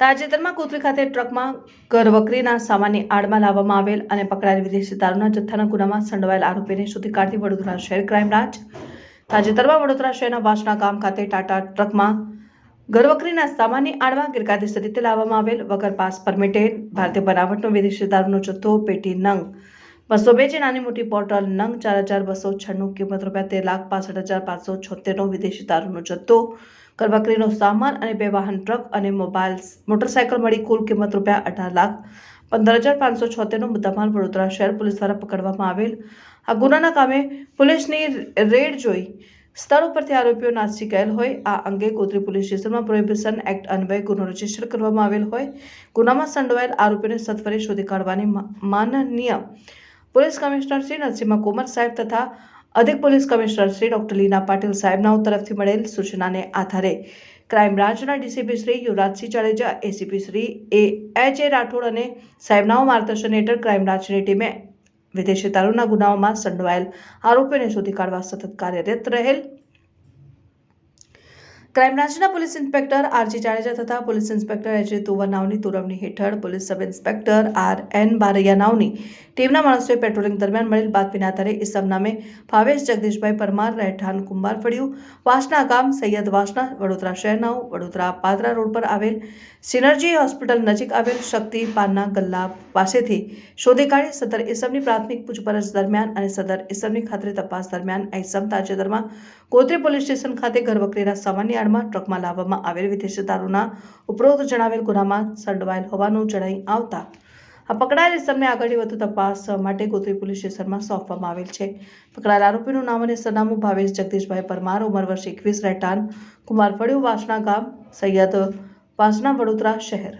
તાજેતરમાં કોથળી ખાતે ટ્રકમાં ઘરવકરીના સામાનની આડમાં લાવવામાં આવેલ અને પકડાયેલ વિદેશી દારૂના જથ્થાના ગુનામાં સંડવાયેલ આરોપીને શોધી કાઢતી વડોદરા શહેર ક્રાઇમ બ્રાન્ચ. તાજેતરમાં વડોદરા શહેરના વાસણા ગામ ખાતે ટાટા ટ્રકમાં ઘરવકરીના સામાનની આડમાં ગેરકાયદેસર રીતે લાવવામાં આવેલ વગર પાસ પરમિટેડ ભારતીય બનાવટનો વિદેશી દારૂનો જથ્થો, પેટી, નંગ. બસો બે જે નાની મોટી બોટલ, નંગ ચાર હજાર બસો છન્નું કિંમત રૂપિયા તેર લાખ પાસઠ હજાર પાંચસો છોતેરનો વિદેશી દારૂનો જથ્થો કરવકરીનો સામાન અને બે વાહન ટ્રક અને મોબાઈલ મોટરસાયકલ મળી કુલ કિંમત રૂપિયા અઢાર લાખ પંદર હજાર પાંચસો છોતેરનો મુદ્દામાલ વડોદરા શહેર પોલીસ દ્વારા પકડવામાં આવેલ. આ ગુનાના કામે પોલીસની રેડ જોઈ સ્થળ ઉપરથી આરોપીઓ નાસી ગયેલ હોય. આ અંગે ગોત્રી પોલીસ સ્ટેશનમાં પ્રોહિબિશન એક્ટ અન્વયે ગુનો રજિસ્ટર કરવામાં આવેલ હોય. ગુનામાં સંડોવાયેલ આરોપીને સત્વરે શોધી કાઢવાની માનનીય પોલીસ કમિશનર શ્રી નરસિંહ કુમાર સાહેબ તથા અધિક police commissioner Shri doctor Leena Patil સાહેબના તરફથી મળેલ સૂચનાને આધારે ક્રાઇમ બ્રાન્ચના DCP Shri Yuvrajsinh Jadeja, ACP Shri A H A Rathod અને સાહેબનાઓ માર્ગદર્શન હેઠળ ક્રાઇમ બ્રાન્ચની ટીમે વિદેશી દારૂના ગુનાઓમાં સંડોવાયેલ આરોપીઓને શોધી કાઢવા સતત કાર્યરત રહેલ. ક્રાઇમ બ્રાન્ચના પોલીસ ઇન્સ્પેક્ટર આરજી જાડેજા તથા પોલીસ ઇન્સ્પેક્ટર એચ તુવર નાવની તુરવણી હેઠળ police sub inspector R N બારૈયાનાવની ટીમના માણસોએ પેટ્રોલિંગ દરમિયાન મળેલ બાતમીના આધારે ઇસમ નામે ભાવેશ જગદીશભાઈ પરમાર, રહેઠાણ કુંભાર ફળિયું. વાસના ગામ સૈયદ વાસના, વડોદરા શહેરના વડોદરા પાદરા રોડ પર આવેલ સિનર્જી હોસ્પિટલ નજીક આવેલ શક્તિ પાનના ગલ્લા પાસેથી શોધી કાઢી સદર ઇસમની પ્રાથમિક પૂછપરછ દરમિયાન અને સદર ઇસમની ખાતરી તપાસ દરમિયાન ઇસમ તાજેતરમાં ગોત્રી પોલીસ સ્ટેશન ખાતે ઘરવકરીના સામાન્ય આડમાં ટ્રકમાં લાવવામાં આવેલ વિદેશી દારૂના ઉપરોક્ત જણાવેલ ગુનામાં સંડવાયેલ હોવાનું જણાઈ આવતા આ પકડાયેલ ઇસમને આગળની વધુ તપાસ માટે ગોત્રી પોલીસ સ્ટેશનમાં સોંપવામાં આવેલ છે. પકડાયેલ આરોપીનું નામ અને સરનામું ભાવેશ જગદીશભાઈ પરમાર, ઉંમર વર્ષ એકવીસ, રહેઠાણ કુમાર ફળિયું વાસણા ગામ, સૈયદ વાસણા વડોદરા શહેર.